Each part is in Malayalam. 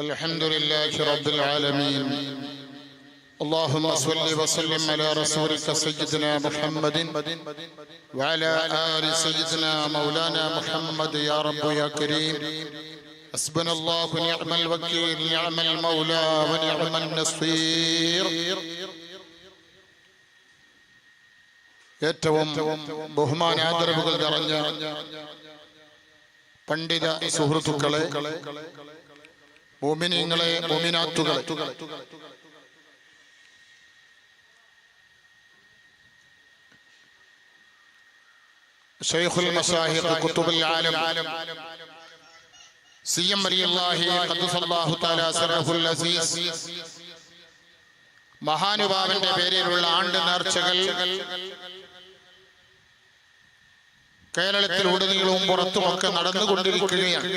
الحمد لله رب العالمين اللهم صل وسلم على رسولك سيدنا محمد وعلى آل سيدنا مولانا محمد يا رب يا كريم حسبنا الله نعم الوكيل نعم المولى ونعم النصير ഏറ്റവും ബഹുമാനാദരവുകൾ നിറഞ്ഞ പണ്ഡിത സുഹൃത്തുക്കളെ മോമിനിങ്ങളെ മോമിനാത്തുകളെ ഷെയ്ഖുൽ മസാഹിദ് കുത്തുബുൽ ആലം. സി എം അലിയല്ലാഹി ഖദ്ദസല്ലാഹു തആല സറഹുൽ അസീസ്. മഹാനുഭാവന്റെ പേരിലുള്ള ആണ്ട് നേർച്ചകൾ. കേരളത്തിൽ ഉടനീളവും പുറത്തുമൊക്കെ നടന്നുകൊണ്ടിരിക്കുകയാണ്.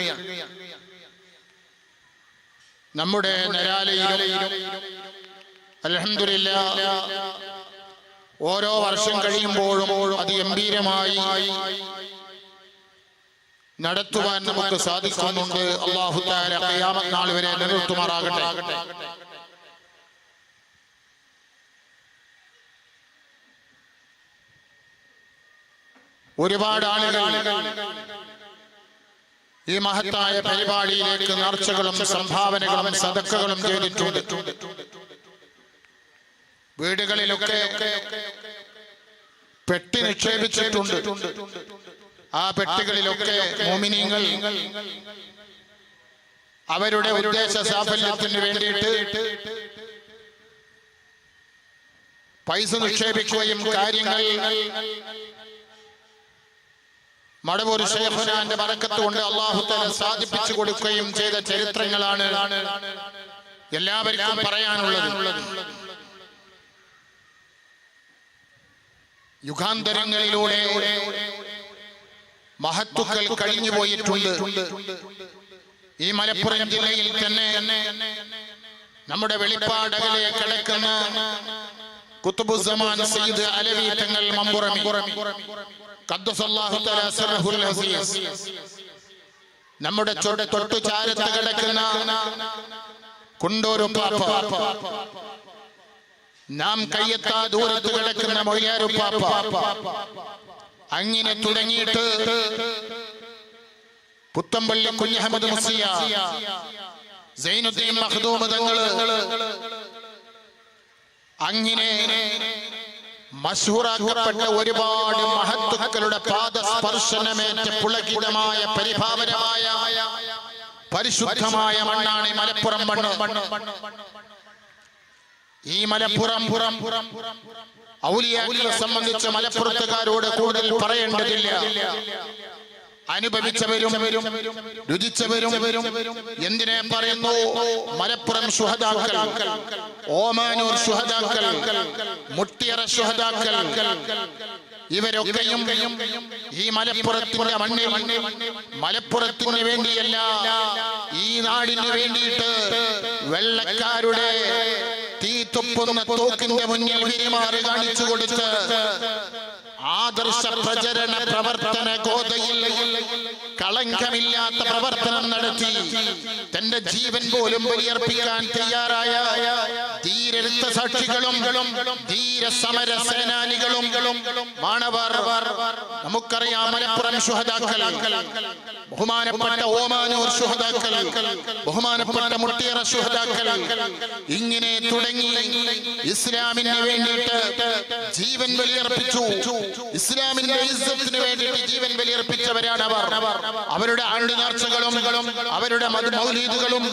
നമ്മുടെ നരാലയിലും അലഹമില്ല ഓരോ വർഷം കഴിയുമ്പോഴും അത് ഗംഭീരമായി നടത്തുവാൻ നമുക്ക് സാധിക്കുന്നുണ്ട്. അള്ളാഹു ഖിയാമത്ത് നാൾ വരെ നിലനിർത്തുമാറാകട്ടെ. ഒരുപാട് ആളുകൾ ഈ മഹത്തായ പരിപാടിയിലേക്ക് നേർച്ചകളും സംഭാവനകളും സദക്കകളും ചെയ്തിട്ടുണ്ട്. വീടുകളിലൊക്കെ പെട്ടി നിക്ഷേപിച്ചിട്ടുണ്ട്. ആ പെട്ടികളിലൊക്കെ മോമിനിങ്ങൾ അവരുടെ ഉദ്ദേശ സാഫല്യത്തിന് വേണ്ടിയിട്ട് പൈസ നിക്ഷേപിക്കുകയും കാര്യങ്ങൾ മടവൂർ ഷെയ്ഖുനാന്റെ ബറക്കത്ത് കൊണ്ട് അള്ളാഹുത്തല സാധിപ്പിച്ചു കൊടുക്കുകയും ചെയ്ത ചരിത്രങ്ങളാണ് എല്ലാവർക്കും പറയാനുള്ളത്. യുഗാന്തരങ്ങളിലൂടെ മഹത്വക്കൾ കഴിഞ്ഞു പോയിട്ടുണ്ട്. ഈ മലപ്പുറം ജില്ലയിൽ തന്നെ നമ്മുടെ വെളിപ്പാടകലെ കിടക്കുന്ന കുത്തുബുസമാൻ സയ്യിദ് അലവി തങ്ങൾ മമ്പുറമി. നമ്മുടെ തൊട്ടു ചാരത്ത് കിടക്കുന്ന കുണ്ടൂരു പാപ്പ. നാം കയ്യെത്താ ദൂരത്ത് കിടക്കുന്ന മൊയ്യാരു പാപ്പ. അങ്ങനെ തുടങ്ങിയിട്ട് പുത്തമ്പള്ളി കുഞ്ഞഹമ്മദ് മുസിയ സൈനുദ്ദീൻ മഖ്ദൂം തങ്ങൾ അങ്ങനെ മഷൂറാക്കപ്പെട്ട ഒരുപാട് മഹത്തുക്കളുടെ പാദസ്പർശനമേറ്റ പുളകിതമായ പരിഭാവനമായ പരിശുദ്ധമായ മണ്ണാണ് ഈ മലപ്പുറം മണ്ണ്. ഈ മലപ്പുറം പുറം ഔലിയാക്കളെ സംബന്ധിച്ച് മലപ്പുറത്തുകാരോട് കൂടുതൽ പറയേണ്ടതില്ല. അനുഭവിച്ചവരും രുചിച്ചവരും എന്തിനെ പറയുന്നു? മലപ്പുറം സുഹദാക്കൾ ഓമാനൂർ സുഹദാക്കൾ മുട്ടിയറ സുഹദാക്കൾ ഇവരൊക്കെയും ഈ മലപ്പുറത്തിന്റെ മണ്ണിൽ മലപ്പുറത്തിന് വേണ്ടിയല്ല ഈ നാടിന് വേണ്ടിയിട്ട് വെള്ളക്കാരുടെ തീ തുപ്പുന്ന തോക്കിന്റെ മുന്നിൽ വിരിമാറി കാണിച്ചു കൊടുത്ത് ആദർശ പ്രചരണ പ്രവർത്തന ഗോതയിൽ കളങ്കമില്ലാത്ത പ്രവർത്തനം നടത്തി. തന്റെ ജീവൻ പോലും ബലിയർപ്പിക്കാൻ തയ്യാറായ ധീരെടുത്ത സാക്ഷികളും ധീര സമര സേനാനികളും മാണവർ നമുക്കറിയാം മലപ്പുറം ബഹുമാനപ്പെട്ട ഓമാനൂർ ശുഹദാക്കൾ. ബഹുമാനപ്പെട്ട മുട്ടിയറ ശുഹദാക്കൾ. ഇങ്ങനെ തുടങ്ങി ഇസ്ലാമിന് വേണ്ടിയിട്ട് ജീവൻ ബലിയർപ്പിച്ചു. ഇസ്ലാമിന്റെ ഇസ്സത്തിന് വേണ്ടിയിട്ട് ജീവൻ ബലിയർപ്പിച്ചവരാണ് അവർ. അവരുടെ ആണ്ട് അവരുടെ മൗലീദുകളും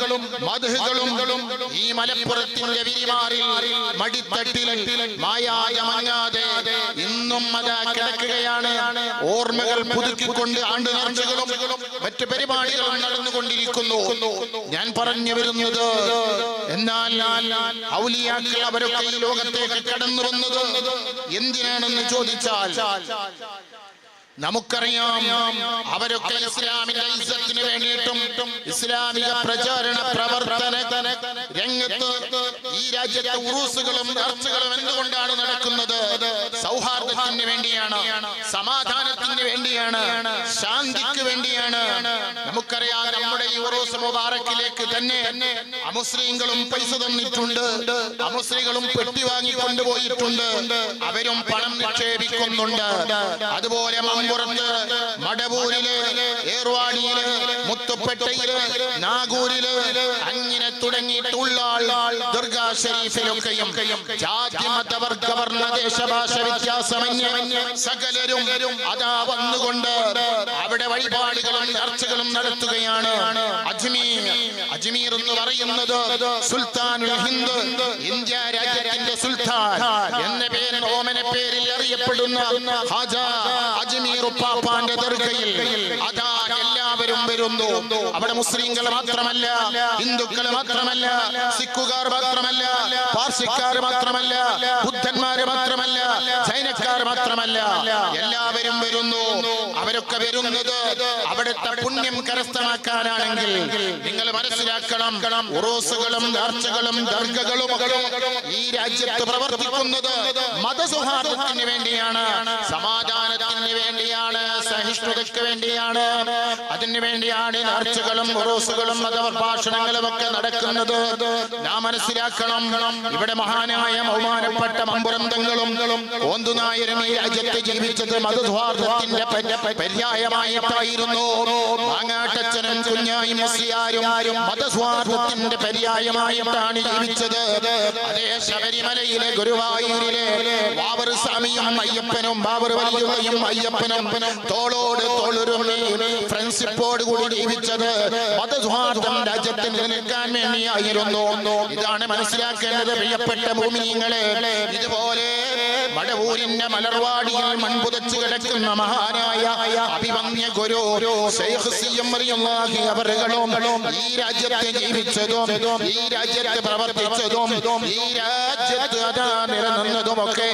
മധുകളും ഈ മലപ്പുറത്തിന്റെ വിരിമാറിൽ മടിത്തട്ടിൽ മായായ മങ്ങാതെ ഇന്നും അതാ കിടക്കുകയാണ്. ഓർമ്മകൾ പുതുക്കിക്കൊണ്ട് ആണ്ട് നേർച്ചകളും മറ്റു പരിപാടികളും നടന്നുകൊണ്ടിരിക്കുന്നു. ഞാൻ പറഞ്ഞു വരുന്നത് എന്നാൽ ഔലിയാക്കൾ അവരൊക്കെ ഈ ലോകത്തേക്ക് കടന്നു വന്നത് എന്തിനാണെന്ന് ചോദിച്ചാൽ John. John. John. John. John. നമുക്കറിയാം അവരൊക്കെ ഇസ്ലാമിന്റെ ഐസത്തിന് വേണ്ടിയിട്ടും ഇസ്ലാമിക പ്രചാരണ പ്രവർത്തന രംഗത്ത് ഈ രാജ്യത്തെ ഉറൂസുകളും ചർച്ചകളും എന്തുകൊണ്ടാണ് നടക്കുന്നത്? സൗഹാർദ്ദത്തിന് വേണ്ടിയാണ് സമാധാനത്തിന് വേണ്ടിയാണ് ശാന്തിക്ക് വേണ്ടിയാണ്. നമുക്കറിയാം നമ്മുടെ ഈ ഉറൂസ് മുബാറക്കിലേക്ക് തന്നെ അമുസ്ലിങ്ങളും പൈസ തന്നിട്ടുണ്ട്. അമുസ്ലിങ്ങളും പെട്ടി വാങ്ങി കൊണ്ടുപോയിട്ടുണ്ട് അവരും പണം നിക്ഷേപിക്കുന്നുണ്ട്. അതുപോലെ മമ്പുറത്ത് മടവൂരിൽ ഏർവാടിയിൽ മുത്തുപ്പെട്ടയിൽ നാഗൂരിൽ അങ്ങനെ തുടങ്ങിയിട്ടുള്ള ദുർഗാ ഷരീഫിലൊക്കെയും ജാതി മതവർഗ ദേശഭാഷ വ്യത്യാസമന്യമന്യ സകലരും അതാ വന്നുകൊണ്ട് അവിടെ വഴിപാടുകളും ചർച്ചകളും നടത്തുകയാണ്. അജ്മീർ അജ്മീർ എന്ന് പറയുന്നത് സുൽത്താനുൽ ഹിന്ദ് ഇന്ത്യ രാജ്യത്തിന്റെ സുൽത്താൻ എന്ന പേര് ഓമന പേരിൽ അറിയപ്പെടുന്ന ഹാജ അജ്മീർ ഉപ്പാപ്പാന്റെ ദർഗയിൽ അതാ എല്ലാവരും വരുന്നു. അവിടെ മുസ്ലിങ്ങൾ മാത്രമല്ല ഹിന്ദുക്കൾ മാത്രമല്ല സിഖുകാർ മാത്രമല്ല പാർസിക്കാർ മാത്രമല്ല ബുദ്ധന്മാര് മാത്രമല്ല ചൈനക്കാർ മാത്രമല്ല എല്ലാവരും വരുന്നു. അവരൊക്കെ വരുന്നത് അവിടുത്തെ പുണ്യം കരസ്ഥമാക്കാനാണെങ്കിൽ നിങ്ങൾ മനസ്സിലാക്കണം ഉറൂസുകളും നേർച്ചകളും ദർഗകളും ഈ രാജ്യത്ത് പ്രവർത്തിക്കുന്നത് മതസൗഹാർദ്ദത്തിന് വേണ്ടിയാണ്. സമാധാനത്തിന് വേണ്ടിയാണ് സഹിഷ്ണുതയ്ക്ക് വേണ്ടിയാണ്. അതിനു വേണ്ടിയാണ് നേർച്ചകളും ഉറൂസുകളും മതപ്രഭാഷണങ്ങളും ഒക്കെ നടക്കുന്നത്. നാം മനസ്സിലാക്കണം ഇവിടെ മഹാനായ ബഹുമാനപ്പെട്ട മമ്പുരന്തങ്ങളും ഓന്തുനായരും ഈ രാജ്യത്ത് ജീവിച്ചത് മതസ്വാർത്ഥത്തിന്റെ പര്യായമായിട്ടായിരുന്നു. മാങ്ങാട്ടച്ചനും കുഞ്ഞായി മുസ്ലിയാരും മതസ്വാർത്ഥത്തിന്റെ പര്യായമായിട്ടാണ് ജീവിച്ചത്. അതേ ശബരിമലയിലെ ഗുരുവായൂരിലെ ബാബർ സ്വാമിയും അയ്യപ്പനും ബാബർ വലിയ അയ്യപ്പനും തോളോട് തോളുരുമി ഫ്രണ്ട്ഷിപ്പോട് കൂടി ജീവിച്ചത് മതസ്വാർത്ഥം രാജ്യത്തിൽ നിലനിൽക്കാൻ വേണ്ടിയായിരുന്നു. ഇതാണ് മനസ്സിലാക്കേണ്ടത് പ്രിയപ്പെട്ട ഭൂമിനിങ്ങളെ. ഇതുപോലെ മടവൂരിന്റെ മലർവാടിയിൽ മൺപുതച്ചു കിടക്കുന്ന മഹാനായ അഭിമന്യ ഗുരു അവറുകളും ഈ രാജ്യത്തെ ജീവിച്ചതും ഈ രാജ്യത്ത് പ്രവർത്തിച്ചതും ഈ രാജ്യത്ത് അതാ നിലനിന്നതുമൊക്കെ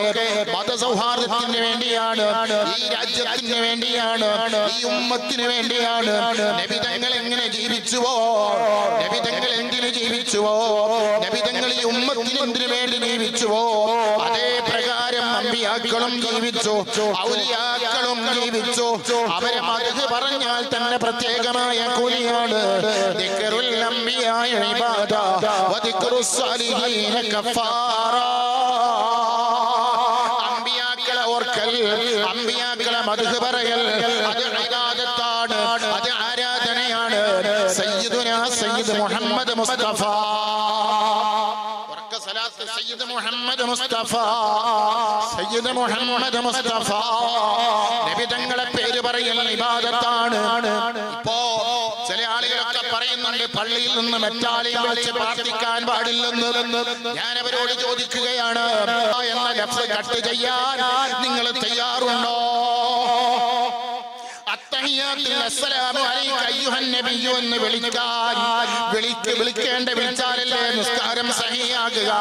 മതസൗഹാർദ്ദത്തിന് വേണ്ടിയാണ് ഈ രാജ്യത്തിന് വേണ്ടിയാണ് ഈ ഉമ്മത്തിന് വേണ്ടിയാണ്. നബിതങ്ങൾ എങ്ങനെ ജീവിച്ചുവോ? നബിതങ്ങൾ എന്തിനു ജീവിച്ചുവോ? നബിതങ്ങൾ ഈ ഉമ്മത്തിന് എന്തിനു വേണ്ടി ജീവിച്ചുവോ? അതേ അമ്പിയാക്കളും ജീവിച്ചു. ഔലിയാക്കളും ജീവിച്ചു. അവരെ മതത് പറഞ്ഞാൽ തന്നെ പ്രത്യേകമായ കൂലിയാണ്. അമ്പിയാക്കളെ ഓർക്കൽ അമ്പിയാക്കളെ മധു പറയൽ. അത് ഇബാദത്താണ് അത് ആരാധനയാണ്. സയ്യിദുന സയ്യിദ് മുഹമ്മദ് മുസ്തഫ. മുഹമ്മദ് മുസ്തഫ സയ്യിദ് മുഹമ്മദ് മുസ്തഫ. നബി തങ്ങളെ പേര് പറയൽ ഇബാദത്താണ്. ഇപ്പോ ചില ആളുകളൊക്കെ പറയുന്നുണ്ട് പള്ളിയിൽ നിന്ന് മറ്റാളെയും വിളിച്ച് പ്രാർത്ഥിക്കാൻ പാടില്ലെന്ന്. ഞാൻ അവരോട് ചോദിക്കുകയാണ് എന്ന ലഫ്സ് കട്ട് ചെയ്യാൻ നിങ്ങൾ തയ്യാറുണ്ടോ? എന്ന് വിളിക്കാൻ വിളിക്ക് വിളിക്കേണ്ട വിളിച്ചാലല്ലേ നിസ്കാരം സഹിയാകുക?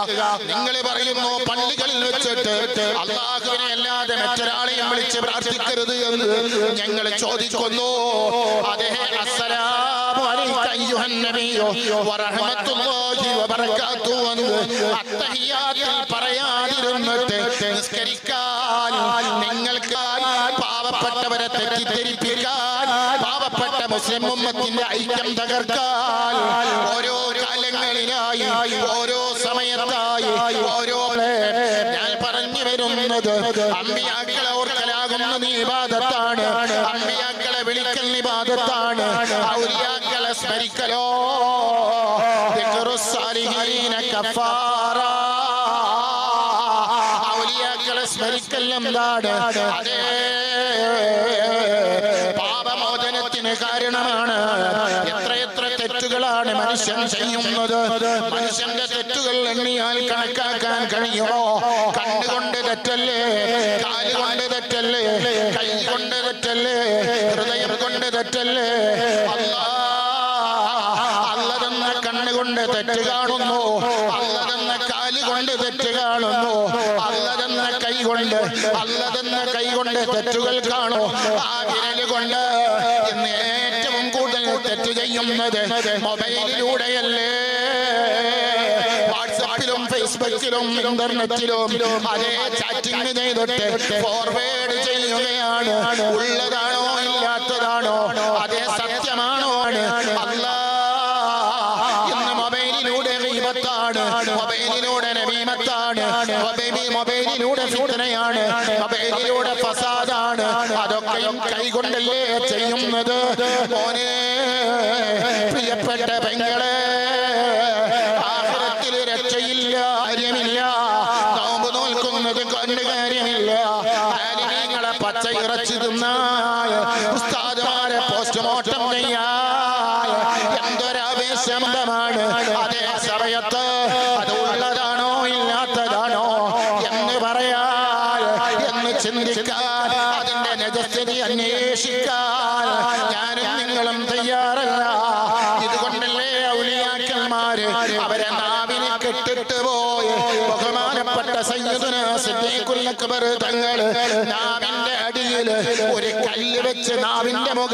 നിങ്ങൾ പറയുന്നു പള്ളികളിൽ വെച്ചിട്ട് അള്ളാഹുവിനെ അല്ലാതെ മറ്റൊരാളെയും വിളിച്ച് പ്രാർത്ഥിക്കരുത് എന്ന് ഞങ്ങൾ ചോദിക്കുന്നു. അതെ അസ്സലാമു വബറകാതുഹു നിങ്ങൾക്ക് പാവപ്പെട്ടവരെ തെറ്റിദ്ധരിപ്പിക്കാൻ പാവപ്പെട്ട മുസ്ലിം ഉമ്മത്തിന്റെ ഐക്യം തകർക്കാൻ ഓരോ കാലങ്ങളിലായി ഓരോ സമയത്തായി ഓരോ ഞാൻ പറഞ്ഞു വരുന്നത് അമ്മിയാക്കളെ ഓർക്കലാകുന്ന നീപാദത്താണ് അമ്മിയാക്കളെ വിളിക്കൽ നിപാദത്താണ് ഔലിയാക്കളെ സ്മരിക്കലോ. കഫാറ. ഔലിയാക്കളെ സ്മരിക്കൽ എന്താണ്? കണക്കാക്കാൻ കഴിയുമോ കണ്ണുകൊണ്ട് തെറ്റല്ലേ? കാലുകൊണ്ട് തെറ്റല്ലേ? കൈ കൊണ്ട് തെറ്റല്ലേ? ഹൃദയം കൊണ്ട് തെറ്റല്ലേ? അല്ലാ അല്ലതെന്ന കണ്ണുകൊണ്ട് തെറ്റ് കാണുന്നു. അല്ലതെന്ന കാലുകൊണ്ട് തെറ്റ് കാണുന്നു. അല്ലതെന്ന കൈ കൈകൊണ്ട് അല്ലതെന്ന കൈകൊണ്ട് തെറ്റുകൾ കാണോ. ആ വിരൽ കൊണ്ട് ഇന്ന് ഏറ്റവും കൂടുതൽ തെറ്റ് ചെയ്യുന്നത് മൊബൈലിലൂടെയല്ലേ? ഫേസ്ബുക്കിലും ഇന്റർനെറ്റിലും അതേ ചാറ്റിംഗ് ചെയ്തിട്ട് ഫോർവേഡ് ചെയ്യുകയാണ്. ഉള്ളതാണോ ഇല്ലാത്തതാണോ? അതേ സത്യമാണോ അല്ലാ. ഇന്ന് മൊബൈലിലൂടെ ഗീബത്താണ് മൊബൈലിലൂടെ നബീമത്താണ് മൊബൈൽ മൊബൈലിലൂടെ ഫിത്തനയാണ് എന്തൊരാവേശമാണ് അതേ സമയത്ത് അത് ഉള്ളതാണോ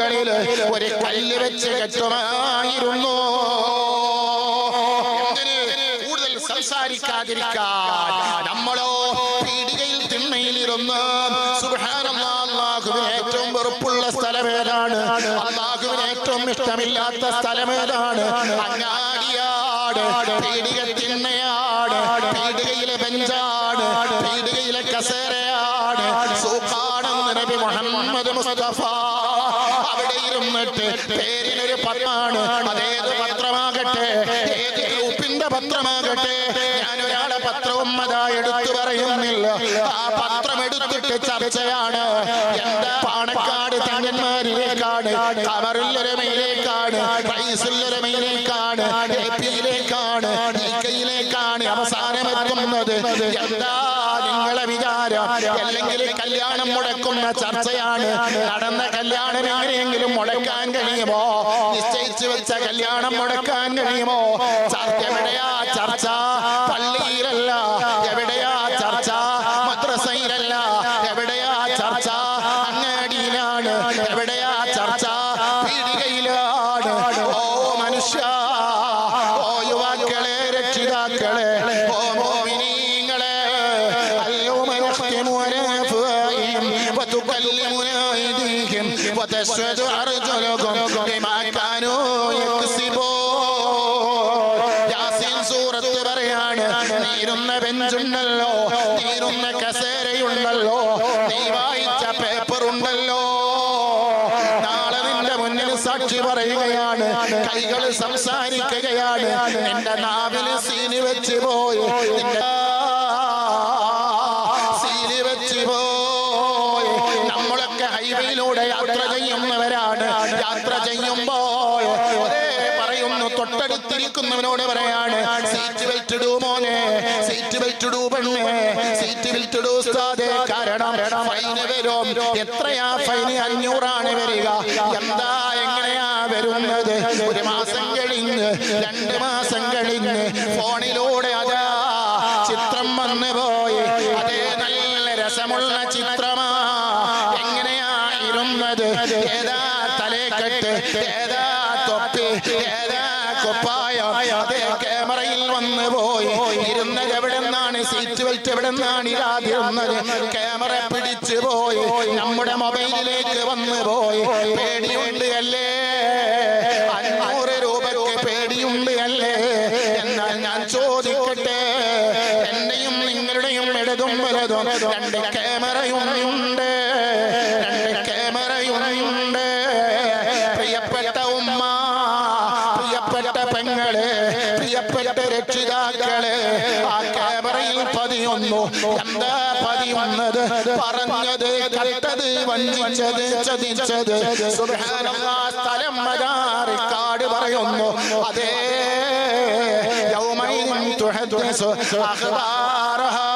മുകളിൽ ഒരു കല്ല് വെച്ച് കെട്ടുമായിരുന്നു? കൂടുതൽ സംസാരിക്കാതിരിക്കാൻ നമ്മളോ പീടികയിൽ സുബ്ഹാനല്ലാഹ്, അല്ലാഹുവിന് ഏറ്റവും വെറുപ്പുള്ള സ്ഥലമേതാണ് അള്ളാഹുവിന് ഏറ്റവും ഇഷ്ടമില്ലാത്ത സ്ഥലമേതാണ് അങ്ങാടിയാട് പീടിക ചർച്ചയാണ്. എന്താ പാണക്കാട് തങ്ങന്മാരിലേക്കാണ് കമറില്ലൊരമയിലേക്കാണ് റൈസുല്ലൊരമയിലേക്കാണ് എ പിയിലേക്കാണ് യിലേക്കാണ് അവസാനം എത്തുന്നത് എന്താ നിങ്ങളെ വിചാരം? അല്ലെങ്കിൽ കല്യാണം മുടക്കുന്ന ചർച്ചയാണ്. നടന്ന കല്യാണം എങ്ങനെയെങ്കിലും മുടക്കാൻ കഴിയുമോ? നിശ്ചയിച്ചു വെച്ച കല്യാണം മുടക്കാൻ وتشهد أرجلكم بما كانوا يكسبون യാസീൻ സൂറത്ത് പറയാണ് നീരുന്ന ബെഞ്ചുണ്ടല്ലോ നീരുന്ന കസേരയുണ്ടല്ലോ നീ വായിച്ച പേപ്പർ ഉണ്ടല്ലോ നാളെ നിന്റെ മുന്നിൽ സാക്ഷി പറയുകയാണ് കൈകൾ സംസാരിക്കുകയാണ് നിന്റെ നാവില് സീനി വെച്ച് പോയി നിന്റെ സീനി വെച്ച് പോയി നമ്മളൊക്കെ ഹൈവേയിലൂടെ യാത്ര ചെയ്യുന്നവരാണ് യാത്ര ചെയ്യുമ്പോൾ പറയുന്നു തൊട്ടടുത്തിരിക്കുന്നവനോട് പറയാണ് സീറ്റ് ബെൽറ്റ് ഇടൂ മോനെ സീറ്റ് ബെൽറ്റ് ഇടൂ പെണ്ണേ സീറ്റ് ബെൽറ്റ് ഇടൂ ഉസ്താദേ കാരണം ഫൈന് വരും. എത്രയാ ഫൈന് അഞ്ഞൂറാണ് വരിക. എന്താ എങ്ങനെയാ വരുന്നത്? ഒരു മാസം കഴിഞ്ഞ് രണ്ട് മാസം കഴിഞ്ഞ് ഫോണിലൂടെ അതാ ചിത്രം വന്നു പോയി. അതേ നല്ല രസമുള്ള ചിത്രമാ. എങ്ങനെയാ ഇരുന്നത്? ഏതാ ഏതാ തൊപ്പി? ക്യാമറയിൽ പോയി. സീറ്റ് ക്യാമറ പിടിച്ചു പോയി. നമ്മുടെ മൊബൈലിലേക്ക് വന്നു പോയി. പേടിയുണ്ട് പെങ്ങളെ പ്രിയപ്പെട്ട രക്ഷിതാക്കളെ ആ ക്യാമറയിൽ പതിയൊന്നു. എന്താ പതിയുന്നത്? പറഞ്ഞത് കട്ടത് വഞ്ചിച്ചത് ചതിച്ചത്. സ്ഥലം കാട് പറയുന്നു. അതേ യൗമൈ തുഹ തുഹ അഖ്ബാറഹാ.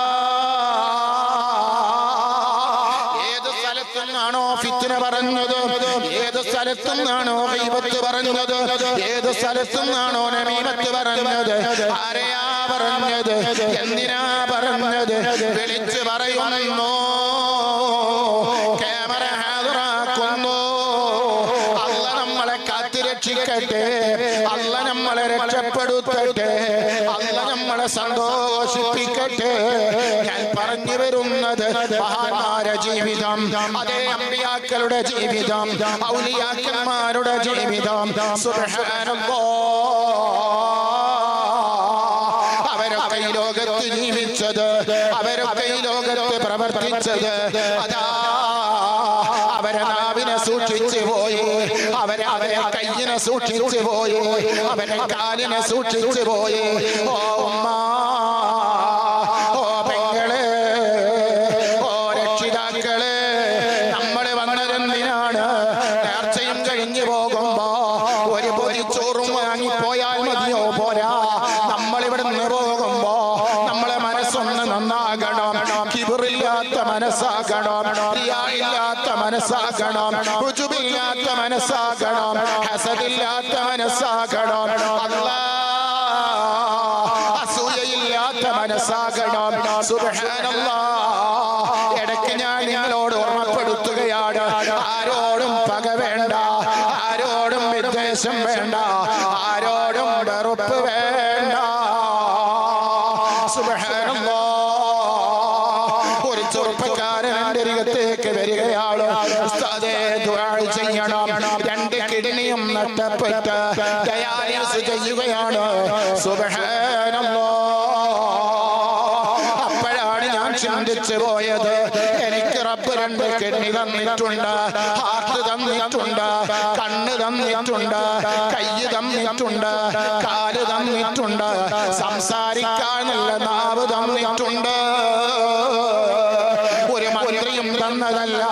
ഏത് സ്ഥലത്തു നിന്നാണോ ഹൈബത്ത് പറഞ്ഞത്? ഏത് സ്ഥലത്തുനിന്നാണോ നമീമത്ത് പറഞ്ഞത്? ആരെയാ പറഞ്ഞത്? എന്തിനാ പറഞ്ഞത്? വിളിച്ച് പറയുന്നു. ക്യാമറ ഹാജറാക്കുന്നു അല്ല നമ്മളെ കാത്തുരക്ഷിക്കട്ടെ അല്ല നമ്മളെ രക്ഷപ്പെടുത്തട്ടെ. അല്ല നമ്മളെ സന്തോഷിപ്പിക്കട്ടെ. ഞാൻ പറഞ്ഞു വരുന്നത് മഹാന്മാരെ ജീവിതം. അതേ അമ്പിയാക്കളുടെ ജീവിതം ഔലിയാക്കന്മാരുടെ ജീവിതം. അവരൊക്കെ ലോകത്ത് ജീവിച്ചത് അവരൊക്കെ ലോകത്ത് പ്രവർത്തിച്ചത്. അവരെ നാവിനെ സൂക്ഷിച്ചു പോയി അവരെ കയ്യിനെ പോയി അവരെ കാലിനെ സൂക്ഷിച്ചു പോയി. ഓ ഉമ്മ മനസ്സാകണം. അല്ലാ അസൂയയില്ലാത്ത മനസ്സാകണം. സുബ്ഹാനല്ലാ. ഞാൻ പോയത്. എനിക്ക് റബ്ബ് രണ്ട് കിഡ്നി തന്നിട്ടുണ്ട്. ഹാർട്ട് തന്നിട്ടുണ്ട്. കണ്ണ് തന്നിട്ടുണ്ട്. കയ്യ് തന്നിട്ടുണ്ട്. കാൽ തന്നിട്ടുണ്ട്. സംസാരിക്കാൻ നല്ല നാവ് തന്നിട്ടുണ്ട്. ഒരു മന്ത്രിയും തന്നതല്ല.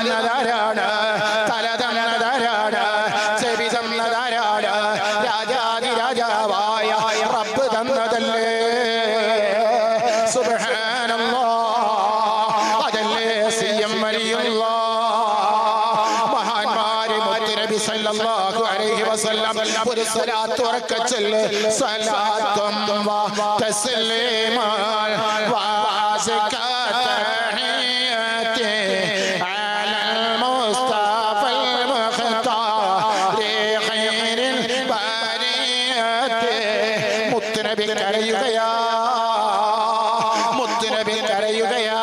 തന്നതാരാണ് തല തന്നതാരാണ് ചെവി തന്നതാരാണ് രാജാതി രാജാവായ റബ്ബ് തന്നതല്ലേ. സുബ്ഹാനല്ലാ അതല്ലേ സി എം വലിയുള്ള മഹാന്മാര് മുത്തുനബി സല്ലല്ലാഹു അലൈഹി വസല്ലം ഒരു സ്വലാത്ത് ഉറക്കെ ചൊല്ല് കരയുകയാ. മുത്തുനബി കരയുകയാ.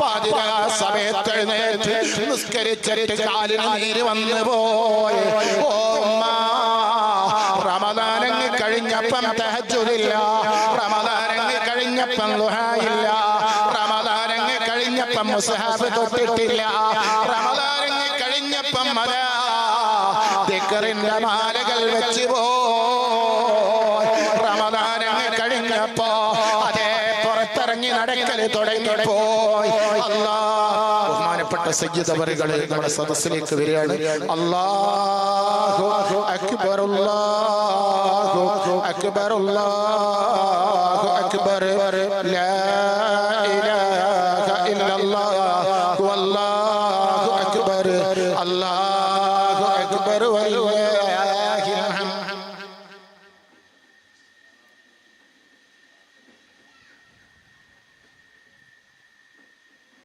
പാതിരാ സമയത്ത് എഴുന്നേറ്റ് നിസ്കരിച്ചിട്ട് കാലിന് നീര് വന്നു പോയി. ഓ റമദാനങ്ങ് കഴിഞ്ഞപ്പം തഹജുദില്ല റമദാനങ്ങ് കഴിഞ്ഞപ്പം ലുഹായില്ല. റമദാനങ്ങ് കഴിഞ്ഞപ്പം മുസ്ഹാബ് തൊട്ടിട്ടില്ല. റമദാനങ്ങ് കഴിഞ്ഞപ്പം മല ദിക്കറിന്റെ മാലകൾ വെച്ച് പോയി കഴിഞ്ഞപ്പോ അതേ പുറത്തിറങ്ങി നടക്കൽ തുടങ്ങിപ്പോയി അല്ലാ ബഹുമാനപ്പെട്ട സയ്യിദവറുകളെ നമ്മുടെ സദസ്സിലേക്ക് വരികയാണ്. അല്ലാഹു അക്ബർ അല്ലാഹു അക്ബർ അല്ലാഹു അക്ബർ.